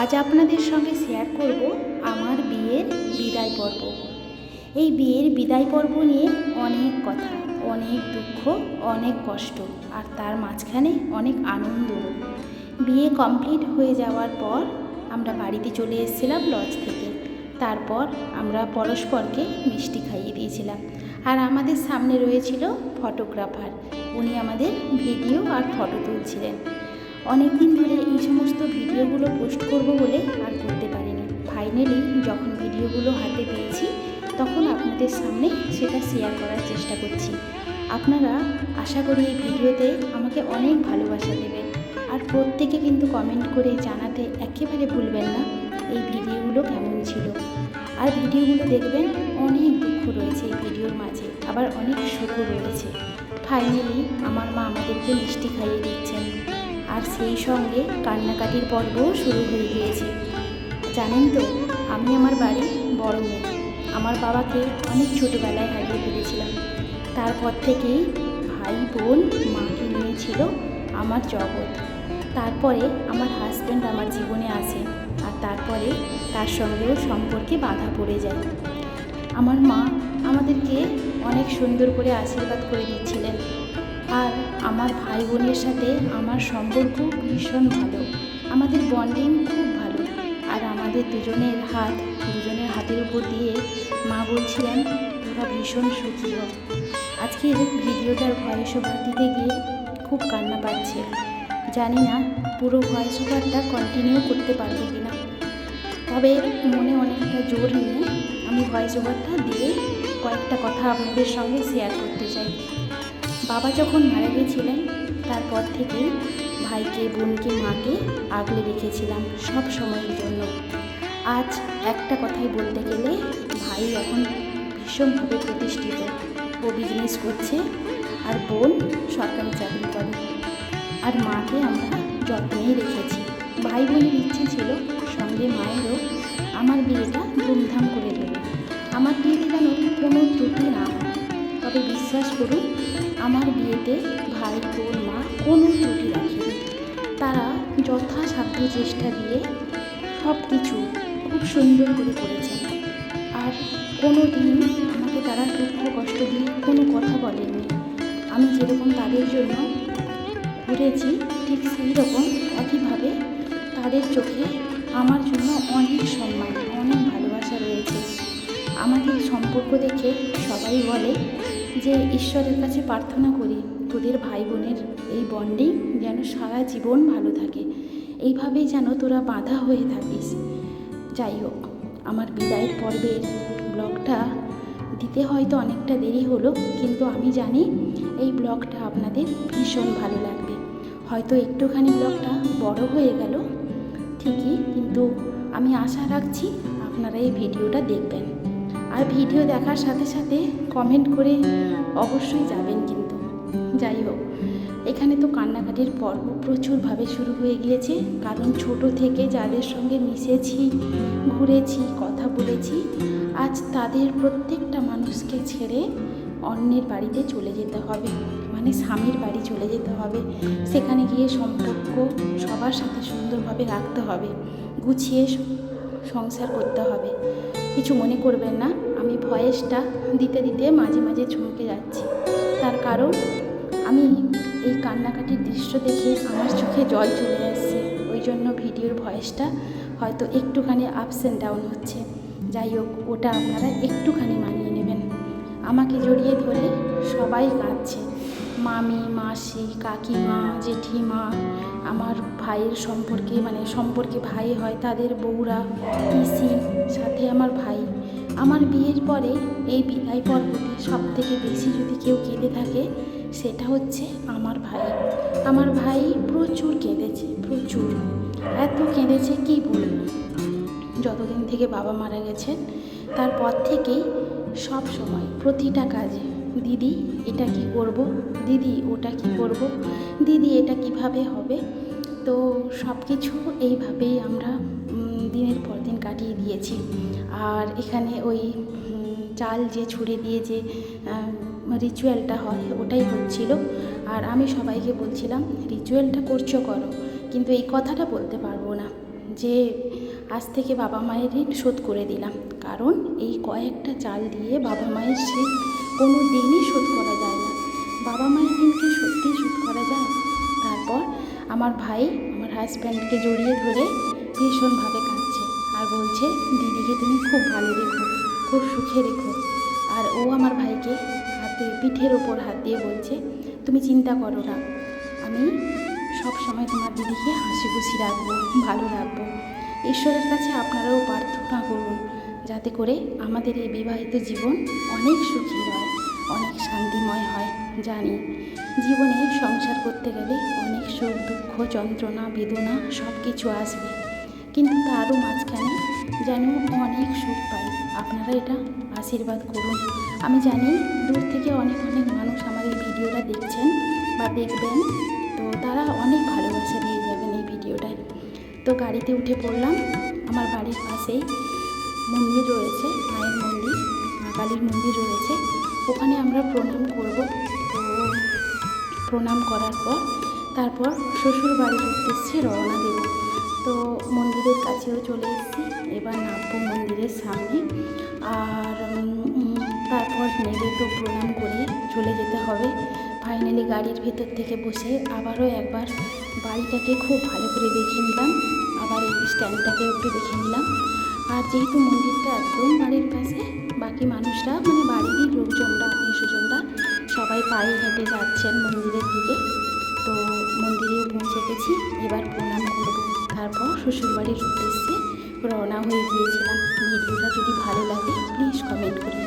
আজ আপনাদের সঙ্গে শেয়ার করব আমার বিয়ের বিদায় পর্ব। এই বিয়ের বিদায় পর্ব নিয়ে অনেক কথা, অনেক দুঃখ, অনেক কষ্ট, আর তার মাঝখানে অনেক আনন্দ। বিয়ে কমপ্লিট হয়ে যাওয়ার পর আমরা বাড়িতে চলে এসেছিলাম লজ থেকে। তারপর আমরা পরস্পরকে মিষ্টি খাইয়ে দিয়েছিলাম। আর আমাদের সামনে রয়েছিল ফটোগ্রাফার উনি আমাদের ভিডিও আর ফটো তুলছিলেন। অনেক দিন ধরে এই সমস্ত ভিডিওগুলো পোস্ট করব বলে আর করতে পারিনি। ফাইনালি যখন ভিডিওগুলো হাতে পেয়েছি, তখন আপনাদের সামনে সেটা শেয়ার করার চেষ্টা করছি। আপনারা আশা করি এই ভিডিওতে আমাকে অনেক ভালোবাসা দেবেন। আর প্রত্যেকে কিন্তু কমেন্ট করে জানাতে একেবারে ভুলবেন না এই ভিডিওগুলো কেমন ছিল। আর ভিডিওগুলো দেখবেন অনেক দুঃখ রয়েছে এই ভিডিওর মাঝে, আবার অনেক সুখও রয়েছে। ফাইনালি আমার মা আমাদেরকে মিষ্টি খাইয়ে দিচ্ছেন। আর সেই সঙ্গে কান্নাকাটির পর্বও শুরু হয়ে গিয়েছে। জানেন তো, আমি আমার বাড়ি বড় মেয়ে। আমার বাবাকে অনেক ছোটোবেলায় হারিয়ে ফেলেছিলাম। তারপর থেকেই ভাই, বোন, মাকে নিয়েছিল আমার জগৎ। তারপরে আমার হাজব্যান্ড আমার জীবনে আসে আর তারপরে তার সঙ্গেও সম্পর্কে বাধা পড়ে যায়। আমার মা আমাদেরকে অনেক সুন্দর করে আশীর্বাদ করে দিচ্ছিলেন। আর আমার ভাই বোনের সাথে আমার সম্পর্ক ভীষণ ভালো। আমাদের বন্ডিং খুব ভালো। আর আমাদের দুজনের হাত, দুজনের হাতের উপর দিয়ে মা বলছিলেন, তোরা ভীষণ সুখী হ। আজকের ভিডিওটার ভয়েস ওভার দিতে গিয়ে খুব কান্না পাচ্ছে। জানি না পুরো ভয়েস ওভারটা কন্টিনিউ করতে পারব কি না তবে মনে অনেকটা জোর নিয়ে আমি ভয়েস ওভারটা দিয়ে কয়েকটা কথা আপনাদের সঙ্গে শেয়ার করতে চাই। বাবা যখন মারা গিয়েছিলেন, তারপর থেকেই ভাইকে, বোনকে, মাকে আগলে রেখেছিলাম সব সময়ের জন্য। আজ একটা কথাই বলতে গেলে, ভাই এখন ভীষণভাবে প্রতিষ্ঠিত। ও বিজনেস করছে আর বোন সরকারি চাকরি করে। আর মাকে আমরা যত্নেই রেখেছি। ভাই বোনের ইচ্ছে ছিল সঙ্গে মায়েরও আমার বিয়েটা ধুমধাম করে দেবে। আমার বিয়েতে যেন কোনো ত্রুটি না হয়। তবে বিশ্বাস করুন আমার বিয়েতে ভাই বোন মা কোনো ত্রুটি রাখেনি। তারা যথাসাধ্য চেষ্টা দিয়ে সব কিছু খুব সুন্দর করে করেছেন। আর কোনো দিন আমাকে তারা দুঃখ কষ্ট দিয়ে কোনো কথা বলেননি। আমি যেরকম তাদের জন্য ঘুরেছি, ঠিক সেই রকম একইভাবে তাদের চোখে আমার জন্য অনেক সম্মান, অনেক ভালোবাসা রয়েছে। আমাদের সম্পর্ক দেখে সবাই বলে যে ঈশ্বরের কাছে প্রার্থনা করি, তোদের ভাই বোনের এই বন্ডিং যেন সারা জীবন ভালো থাকে। এইভাবেই যেন তোরা বাঁধা হয়ে থাকিস। যাই হোক, আমার বিদায়ের পর্বের ব্লগটা দিতে হয়তো অনেকটা দেরি হলো, কিন্তু আমি জানি এই ব্লগটা আপনাদের ভীষণ ভালো লাগবে। হয়তো একটুখানি ব্লগটা বড় হয়ে গেল ঠিকই, কিন্তু আমি আশা রাখছি আপনারা এই ভিডিওটা দেখবেন। আর ভিডিও দেখার সাথে সাথে কমেন্ট করে অবশ্যই যাবেন কিন্তু। যাই হোক, এখানে তো কান্নাকাটির পর্ব প্রচুরভাবে শুরু হয়ে গিয়েছে। কারণ ছোট থেকে যাদের সঙ্গে মিশেছি, ঘুরেছি, কথা বলেছি, আজ তাদের প্রত্যেকটা মানুষকে ছেড়ে অন্যের বাড়িতে চলে যেতে হবে। মানে স্বামীর বাড়ি চলে যেতে হবে। সেখানে গিয়ে সম্পর্ক সবার সাথে সুন্দরভাবে রাখতে হবে। গুছিয়ে সংসার করতে হবে। কিছু মনে করবেন না, আমি ভয়েসটা দিতে দিতে মাঝে মাঝে চমকে যাচ্ছি। তার কারণ, আমি এই কান্নাকাটির দৃশ্য দেখে আমার চোখে জল চলে আসছে ওই জন্য ভিডিওর ভয়েসটা হয়তো একটুখানি আপস অ্যান্ড ডাউন হচ্ছে। যাই হোক, ওটা আপনারা একটুখানি মানিয়ে নেবেন। আমাকে জড়িয়ে ধরে সবাই কাঁদছে। মামি, মাসি, কাকিমা, জেঠিমা, আমার ভাইয়ের সম্পর্কে মানে সম্পর্কে ভাই হয়, তাদের বউরা, পিসি সাথে আমার ভাই। আমার বিয়ের পরে এই বিদায় পর্বতে সব থেকে বেশি যদি কেউ কেঁদে থাকে, সেটা হচ্ছে আমার ভাই। আমার ভাই প্রচুর কেঁদেছে, প্রচুর। এত কেঁদেছে কি বলব? যতদিন থেকে বাবা মারা গেছেন, তারপর থেকেই সব সময় প্রতিটা কাজে, দিদি, এটা কি করব? দিদি, ওটা কি করব? দিদি, এটা কীভাবে হবে? তো সব কিছু এইভাবেই আমরা দিনের পর দিন কাটিয়ে দিয়েছি। আর এখানে ওই চাল যে ছুঁড়ে দিয়ে যে রিচুয়ালটা হয়, ওটাই হচ্ছিল। আর আমি সবাইকে বলছিলাম রিচুয়ালটা করছ করো, কিন্তু এই কথাটা বলতে পারব না। যে, আজ থেকে বাবা মায়ের ঋণ শোধ করে দিলাম। কারণ এই কয়েকটা চাল দিয়ে বাবা মায়ের ঋণ কোনো দিনই শোধ করা যায় না। বাবা মায়ের ঋণ কি সত্যিই শোধ করা যায়? তারপর আমার ভাই, আমার হাজব্যান্ডকে জড়িয়ে ধরে ভীষণভাবে বলছে, দিদিকে তুমি খুব ভালো রেখো, খুব সুখে রেখো। আর ও আমার ভাইকে হাতে, পিঠের ওপর হাত দিয়ে বলছে, তুমি চিন্তা করো না, আমি সব সময় তোমার দিদিকে হাসি খুশি রাখব, ভালো রাখব। ঈশ্বরের কাছে আপনারাও প্রার্থনা করুন, যাতে করে আমাদের এই বিবাহিত জীবন অনেক সুখী হয়, অনেক শান্তিময় হয়, জানি। জীবনে সংসার করতে গেলে অনেক সুখ, দুঃখ, যন্ত্রণা, বেদনা সব কিছু আসবে। কিন্তু তারও মাঝখানে যেন অনেক সুখ পাই। আপনারা এটা আশীর্বাদ করুন। আমি জানি দূর থেকে অনেক অনেক মানুষ আমার এই ভিডিওটা দেখছেন বা দেখবেন। তো তারা অনেক ভালোবাসা দিয়ে যাবেন এই ভিডিওটায়। তো গাড়িতে উঠে পড়লাম। আমার বাড়ির পাশেই মন্দির রয়েছে, মায়ের মন্দির, মা কালীর মন্দির রয়েছে। ওখানে আমরা প্রণাম করব। তো প্রণাম করার পর তারপর শ্বশুর বাড়ির উদ্দেশ্যে রওনা দেব। তো মন্দিরের কাছেও চলে এসেছি। এবার নামবো মন্দিরের সামনে। আর তারপর নেবে তো প্রণাম করে চলে যেতে হবে। ফাইনালি গাড়ির ভেতর থেকে বসে আবারও একবার বাড়িটাকে খুব ভালো করে দেখে নিলাম। আবার এই স্ট্যান্ডটাকে একটু দেখে নিলাম। আর যেহেতু মন্দিরটা একদম বাড়ির কাছে, বাকি মানুষরা মানে বাড়িরই লোকজনরা স্বজনরা সবাই পায়ে হেঁটে যাচ্ছেন মন্দিরের দিকে। তো মন্দিরেও পৌঁছে গেছি। এবার প্রণাম করব। তারপর শ্বশুরবাড়ির উদ্দেশ্যে রওনা হয়ে গিয়েছিলাম। ভিডিওটা যদি ভালো লাগে প্লিজ কমেন্ট করে